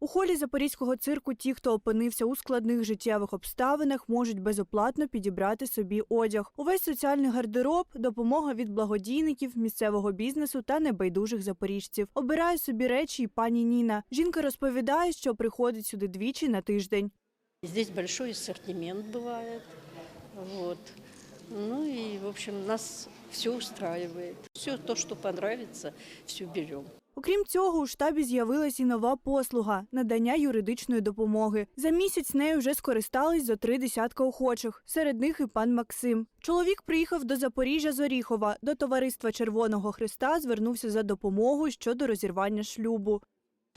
У холі запорізького цирку ті, хто опинився у складних життєвих обставинах, можуть безоплатно підібрати собі одяг. Увесь соціальний гардероб, допомога від благодійників, місцевого бізнесу та небайдужих запоріжців. Обирає собі речі і пані Ніна. Жінка розповідає, що приходить сюди двічі на тиждень. Здесь большой ассортимент бывает. Вот. Ну и, в общем, нас все устраивает. Все то, что понравится, все берем. Окрім цього, у штабі з'явилась і нова послуга надання юридичної допомоги. За місяць нею вже скористались зо три десятка охочих. Серед них і пан Максим. Чоловік приїхав до Запоріжжя з Оріхова. До товариства Червоного Христа звернувся за допомогою щодо розірвання шлюбу.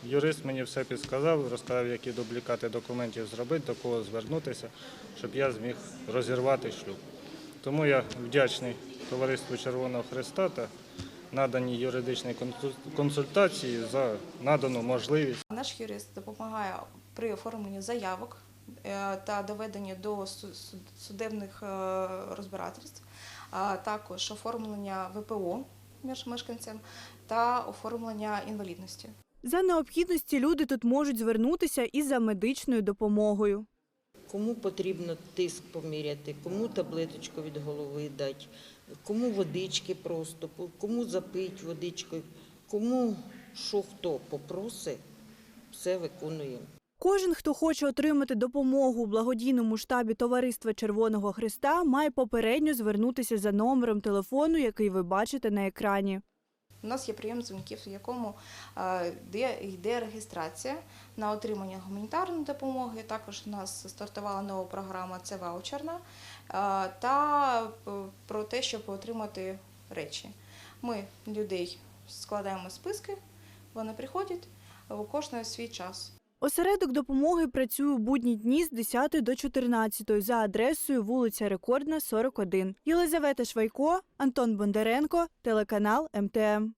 Юрист мені все підсказав, розказав, які дублікати документів зробити, до кого звернутися, щоб я зміг розірвати шлюб. Тому я вдячний товариству Червоного Христа та наданій юридичній консу- консультації за надану можливість. Наш юрист допомагає при оформленні заявок е, та доведенні до су- су- судебних е, розбирательств, а також оформлення ВПО між мешканцям та оформлення інвалідності. За необхідності люди тут можуть звернутися і за медичною допомогою. Кому потрібно тиск поміряти, кому таблеточку від голови дати, кому водички просто, кому запить водичкою, кому що хто попросить, все виконуємо. Кожен, хто хоче отримати допомогу у благодійному штабі Товариства Червоного Христа, має попередньо звернутися за номером телефону, який ви бачите на екрані. У нас є прийом дзвінків, в якому е, йде, реєстрація на отримання гуманітарної допомоги. Також у нас стартувала нова програма це ваучерна е, та е, про те, щоб отримати речі. Ми людей складаємо списки, вони приходять у кожного свій час. Осередок допомоги працює у будні дні з 10 до 14 за адресою вулиця Рекордна, 41. Єлизавета Швайко, Антон Бондаренко, телеканал МТМ.